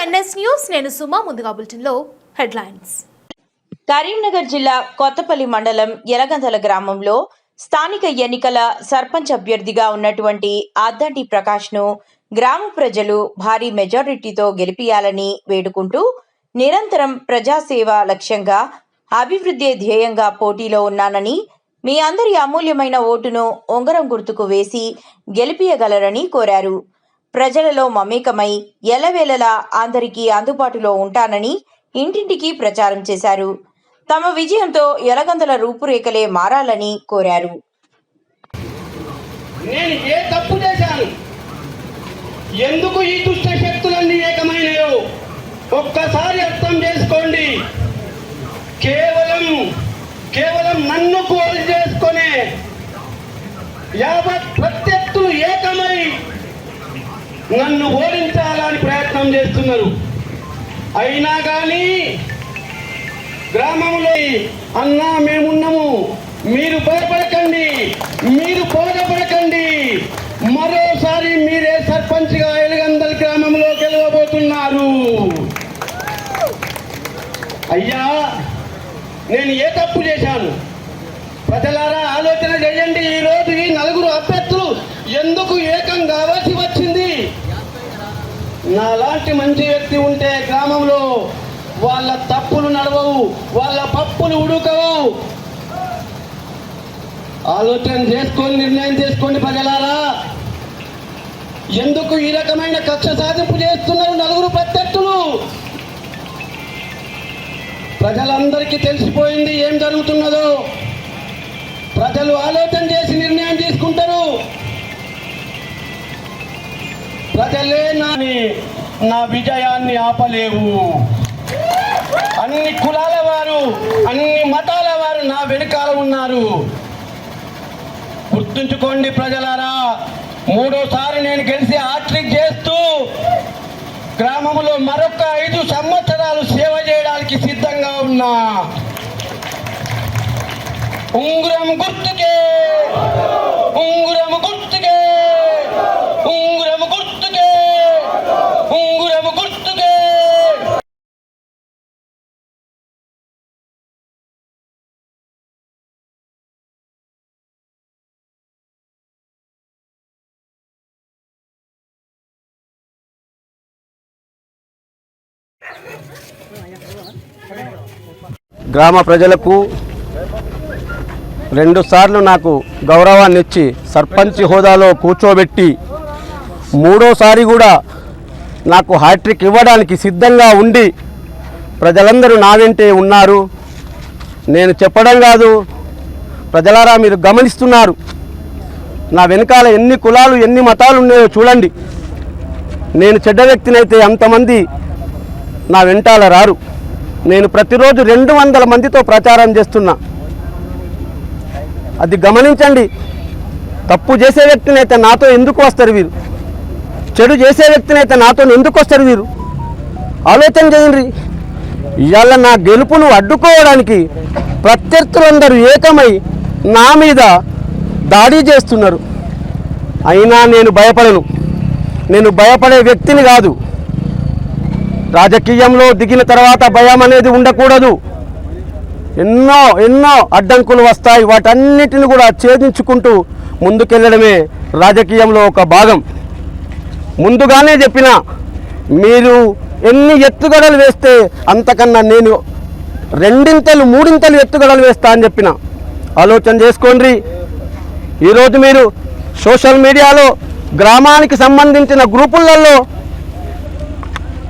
NS news నేను సుమా ముందుగా బులెటిన్లో హెడ్లైన్స్. కరీంనగర్ జిల్లా కొత్తపల్లి మండలం ఎలగందల గ్రామంలో స్థానిక ఎన్నికల సర్పంచ్ అభ్యర్థిగా ఉన్నటువంటి అద్దంటి ప్రకాష్ను గ్రామ ప్రజలు భారీ మెజారిటీతో గెలిపియాలని వేడుకుంటూ నిరంతరం ప్రజాసేవ లక్ష్యంగా అభివృద్ధి ధ్యేయంగా పోటీలో ఉన్నానని మీ అందరి అమూల్యమైన ఓటును ఉంగరం గుర్తుకు వేసి గెలిపియగలరని కోరారు. ప్రజలలో మమేకమై ఎలవేళలా అందరికీ అందుబాటులో ఉంటానని ఇంటింటికి ప్రచారం చేశారు. తమ విజయంతో ఎలగందల రూపురేఖలే మారాలని కోరారు. నేను ఏ తప్పు చేశాను? ఎందుకు ఈ దుష్ట శక్తులన్నీ ఏకమైనయో ఒక్కసారి అర్థం చేసుకోండి. కేవలం కేవలం నన్ను కోల్ చేసుకునే యావత్ నన్ను ఓడించాలని ప్రయత్నం చేస్తున్నారు. అయినా కానీ గ్రామంలో అన్నా మేమున్నాము. మీరు భయపడకండి. మీరు బోధపడకండి మరోసారి మీరే సర్పంచ్గా ఎలుగందల్ గ్రామంలో గెలవబోతున్నారు. అయ్యా నేను ఏ తప్పు చేశాను? ప్రజలారా ఆలోచన చేయండి. ఈ రోజు ఈ నలుగురు అభ్యర్థులు ఎందుకు ఏకం కావాల్సి వచ్చి నాలాంటి మంచి వ్యక్తి ఉంటే గ్రామంలో వాళ్ళ తప్పులు నడవవు వాళ్ళ పప్పులు ఉడుకవు. ఆలోచన చేసుకొని నిర్ణయం చేసుకోండి ప్రజలారా ఎందుకు ఈ రకమైన కక్ష సాధింపు చేస్తున్నారు నలుగురు ప్రత్యర్థులు? ప్రజలందరికీ తెలిసిపోయింది ఏం జరుగుతున్నదో. ప్రజలు ఆలోచన చేసి నిర్ణయం ప్రజలే నాని నా విజయాన్ని ఆపలేవు. అన్ని కులాల వారు అన్ని మతాల వారు నా వెనుకాల ఉన్నారు. గుర్తుంచుకోండి ప్రజలారా మూడోసారి నేను గెలిచి ఆట్రిక్ చేస్తూ గ్రామంలో మరొక ఐదు సంవత్సరాలు సేవ చేయడానికి సిద్ధంగా ఉన్నా. ఉంగురం గుర్తుకే ఉంగురం గుర్తు గ్రామ ప్రజలకు రెండుసార్లు నాకు గౌరవాన్ని ఇచ్చి సర్పంచ్ హోదాలో కూర్చోబెట్టి మూడోసారి కూడా నాకు హ్యాట్రిక్ ఇవ్వడానికి సిద్ధంగా ఉండి ప్రజలందరూ నా వెంటే ఉన్నారు. నేను చెప్పడం కాదు ప్రజలారా మీరు గమనిస్తున్నారు. నా వెనకాల ఎన్ని కులాలు ఎన్ని మతాలు ఉన్నాయో చూడండి. నేను చెడ్డ వ్యక్తినైతే అంతమంది నా వెంటాల రారు. నేను ప్రతిరోజు రెండు వందల మందితో ప్రచారం చేస్తున్నా. అది గమనించండి. తప్పు చేసే వ్యక్తినైతే నాతో ఎందుకు వస్తారు వీరు? చెడు చేసే వ్యక్తినైతే నాతో ఎందుకు వస్తారు వీరు? ఆలోచన చేయండి. ఇవాళ నా గెలుపును అడ్డుకోవడానికి ప్రత్యర్థులందరూ ఏకమై నా మీద దాడి చేస్తున్నారు. అయినా నేను భయపడను. నేను భయపడే వ్యక్తిని కాదు. రాజకీయంలో దిగిన తర్వాత భయం అనేది ఉండకూడదు. ఎన్నో ఎన్నో అడ్డంకులు వస్తాయి. వాటన్నిటిని కూడా ఛేదించుకుంటూ ముందుకెళ్ళడమే రాజకీయంలో ఒక భాగం. ముందుగానే చెప్పిన మీరు ఎన్ని ఎత్తుగడలు వేస్తే అంతకన్నా నేను రెండింతలు మూడింతలు ఎత్తుగడలు వేస్తా అని చెప్పిన. ఆలోచన చేసుకోండి. ఈరోజు మీరు సోషల్ మీడియాలో గ్రామానికి సంబంధించిన గ్రూపులలో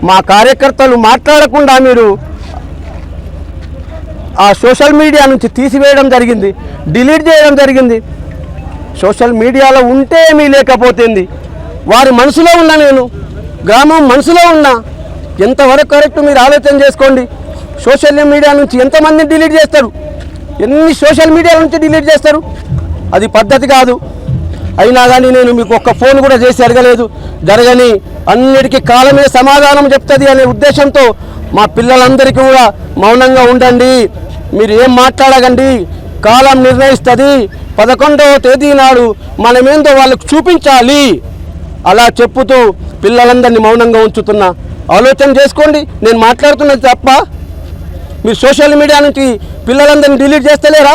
మా కార్యకర్తలు మాట్లాడకుండా మీరు ఆ సోషల్ మీడియా నుంచి తీసివేయడం జరిగింది డిలీట్ చేయడం జరిగింది. సోషల్ మీడియాలో ఉంటే మీ లేకపోతుంది? వారి మనసులో ఉన్నా నేను గ్రామం మనసులో ఉన్నా ఎంతవరకు కరెక్ట్ మీరు ఆలోచన చేసుకోండి. సోషల్ మీడియా నుంచి ఎంతమందిని డిలీట్ చేస్తారు? ఎన్ని సోషల్ మీడియా నుంచి డిలీట్ చేస్తారు? అది పద్ధతి కాదు. అయినా కానీ నేను మీకు ఒక్క ఫోన్ కూడా చేసి అడగలేదు. జరగని అన్నిటికీ కాలమే సమాధానం చెప్తుంది అనే ఉద్దేశంతో మా పిల్లలందరికీ కూడా మౌనంగా ఉండండి. మీరు ఏం మాట్లాడకండి. కాలం నిర్ణయిస్తుంది. పదకొండవ తేదీ నాడు మనమేందో వాళ్ళకు చూపించాలి. అలా చెప్పుతూ పిల్లలందరినీ మౌనంగా ఉంచుతున్నా ఆలోచన చేసుకోండి. నేను మాట్లాడుతున్నది తప్ప మీరు సోషల్ మీడియా నుంచి పిల్లలందరినీ డిలీట్ చేస్తలేరా?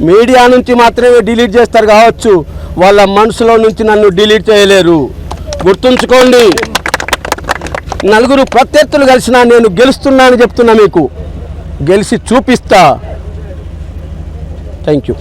మీడియా నుంచి మాత్రమే డిలీట్ చేస్తారు కావచ్చు. వాళ్ళ మనసులో నుంచి నన్ను డిలీట్ చేయలేరు. గుర్తుంచుకోండి. నలుగురు ప్రత్యర్థులు కలిసినా నేను గెలుస్తున్నాను చెప్తున్నా మీకు. గెలిచి చూపిస్తా. Thank you